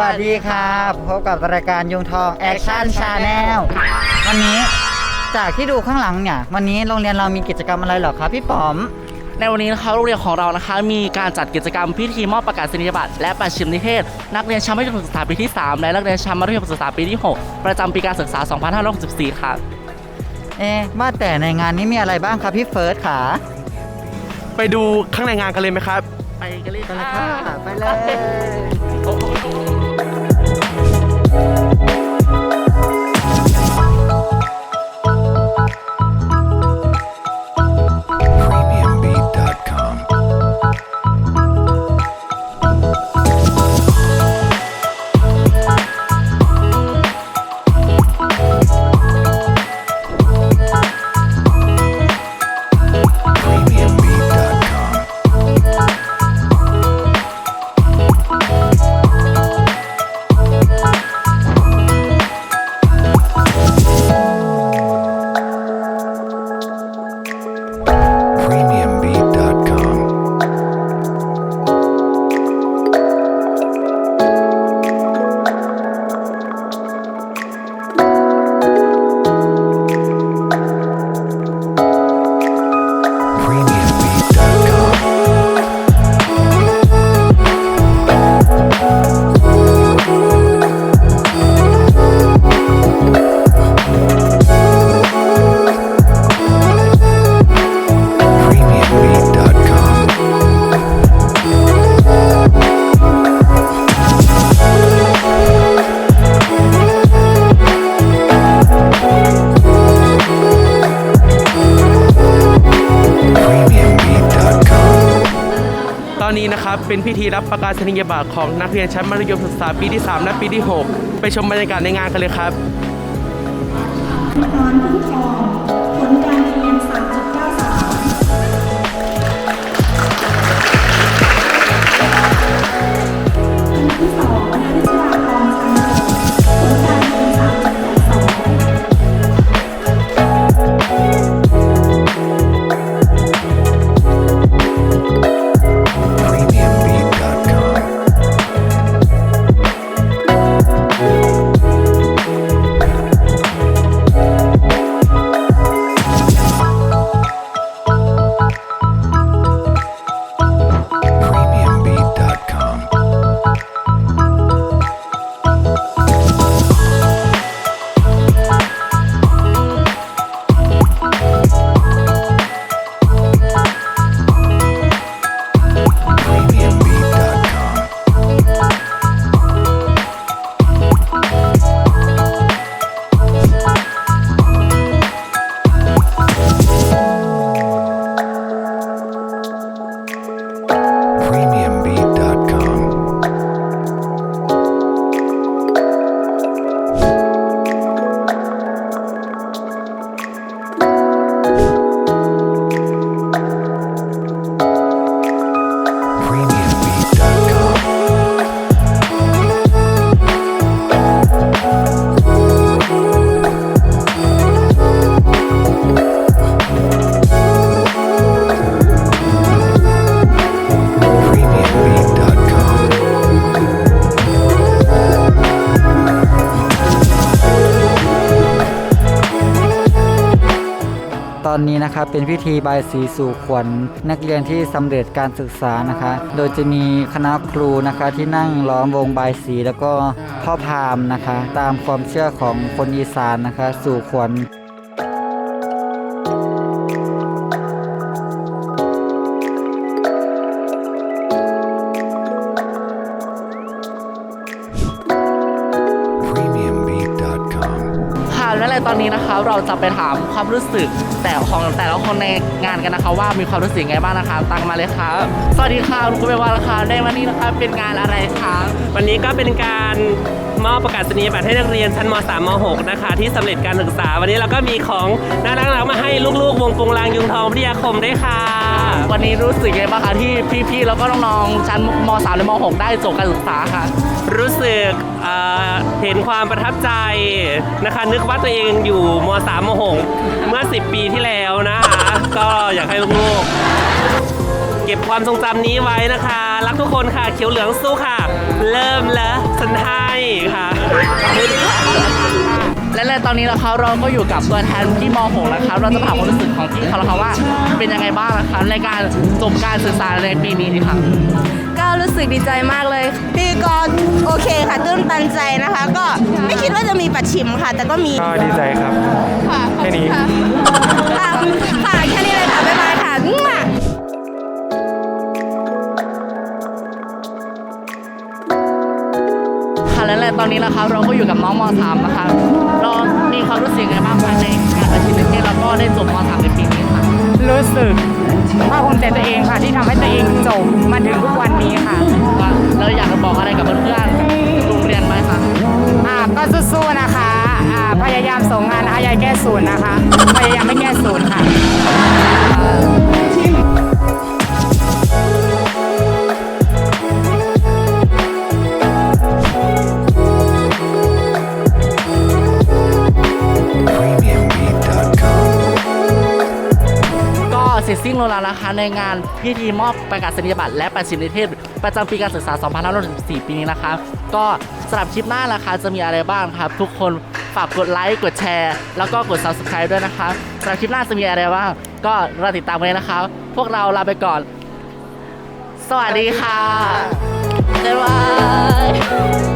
วัสดีครับพบกับรายการยุงทองแอคชั่นชาแนลวันนี้จากที่ดูข้างหลังเนี่ยวันนี้โรงเรียนเรามีกิจกรรมอะไรเหรอครับพี่ป๋อม ในวันนี้นะคะโรงเรียนของเรานะคะ มีการจัดกิจกรรมพิธีมอบประกาศนียบัตรและประชิมนิเทศ นักเรียนชั้นมัธยมศึกษาปีที่ 3 และนักเรียนชั้นมัธยมศึกษาปีที่ 6 ประจำปีการศึกษา 2564 ค่ะ เอ๊ะว่าแต่ในงานนี้มีอะไรบ้างครับพี่เฟิร์สขาไปดูข้างในงานกันเลยไหมครับ ไปกันเลยไปเลยค่ะค่ะไปเลย เป็นพิธีรับประกาศนียบัตรของนักเรียนชั้นมัธยมศึกษาปีที่ 3 และปีที่ 6 ไปชมบรรยากาศในงานกันเลยครับ ตอนนี้นะครับเป็นพิธีบายสีสู่ขวัญนักเรียนที่สำเร็จการศึกษานะคะ โดยจะมีคณะครูนะคะที่นั่งล้อมวงบายสีแล้วก็พ่อพามนะคะ ตามความเชื่อของคนอีสานนะคะ สู่ขวัญ ตอนนี้นะคะเราจะไปถามความรู้สึกแต่ของแต่ละคนในงานกันนะคะ ว่ามีความรู้สึกยังไงบ้างนะคะตังมาเลยค่ะสวัสดีค่ะคุณครูเบลวานะคะในวันนี้นะคะเป็นงานอะไรคะวันนี้ก็เป็นการมอบประกาศนียบัตรให้นักเรียนชั้นม .3 ม .6 นะคะ ที่สำเร็จการศึกษา วันนี้เราก็มีของน่ารักๆมาให้ลูกๆ วงกงลางยุงทองวิทยาคมด้วยค่ะ วันนี้รู้สึกยังไงบ้างคะที่พี่ๆแล้วก็น้องๆชั้นม .3 และม .6 ได้จบการศึกษาค่ะ รู้สึก เอ่อเห็นความประทับใจนะคะ นึกว่าตัวเองอยู่ม .3 ม .6 เมื่อ 10 ปีที่แล้วนะคะ ก็อยากให้ลูกๆเก็บความทรงจำนี้ไว้นะคะ รักทุกคนค่ะ เขียวเหลืองสู้ค่ะ เริ่มแล้วสันให้ค่ะและในตอนนี้นะคะเราก็อยู่กับตัวแทนที่ม .6 นะคะเราจะมาถามความรู้สึกของพี่เขาแล้วค่ะว่า เป็นยังไงบ้างนะคะในการจบการศึกษาในปีนี้ค่ะก็รู้สึกดีใจมากเลยพี่ก็โอเค ค่ะตื้นตันใจนะคะ ก็ไม่คิดว่าจะมีปัดชิมค่ะ แต่ก็มีก็ดีใจครับ ค่ะแค่นี้ ค่ะค่ะค่ะ แค่นี้เลยค่ะ บ๊ายบายค่ะมั่วค่ะและในตอนนี้นะคะเราก็อยู่กับน้องม .3 นะคะเรามีความรู้สึกยังไงบ้างคะในการตัดสินใจแล้วก็ได้จบม .3 ในปีนี้ค่ะ รู้สึกภาคภูมิใจตัวเองค่ะที่ทำให้ตัวเองจบมา นย์นะคะพยายามไม่แก้ศูนย์ค่ะ PremiumBeat.com. ก็เสร็จสิ้นลงแล้วนะคะในงานพิธีมอบประกาศนียบัตรและประชิมนิเทศ ประจำปีการศึกษา 2564 ปีนี้นะคะ ก็สำหรับคลิปหน้านะคะจะมีอะไรบ้างครับ ทุกคน ฝากกดไลค์ กดแชร์ แล้วก็กด subscribe ด้วยนะคะสำหรับคลิปหน้าจะมีอะไรบ้างก็รอติดตามกันเลยนะครับ พวกเราลาไปก่อน สวัสดีค่ะบ๊ายบาย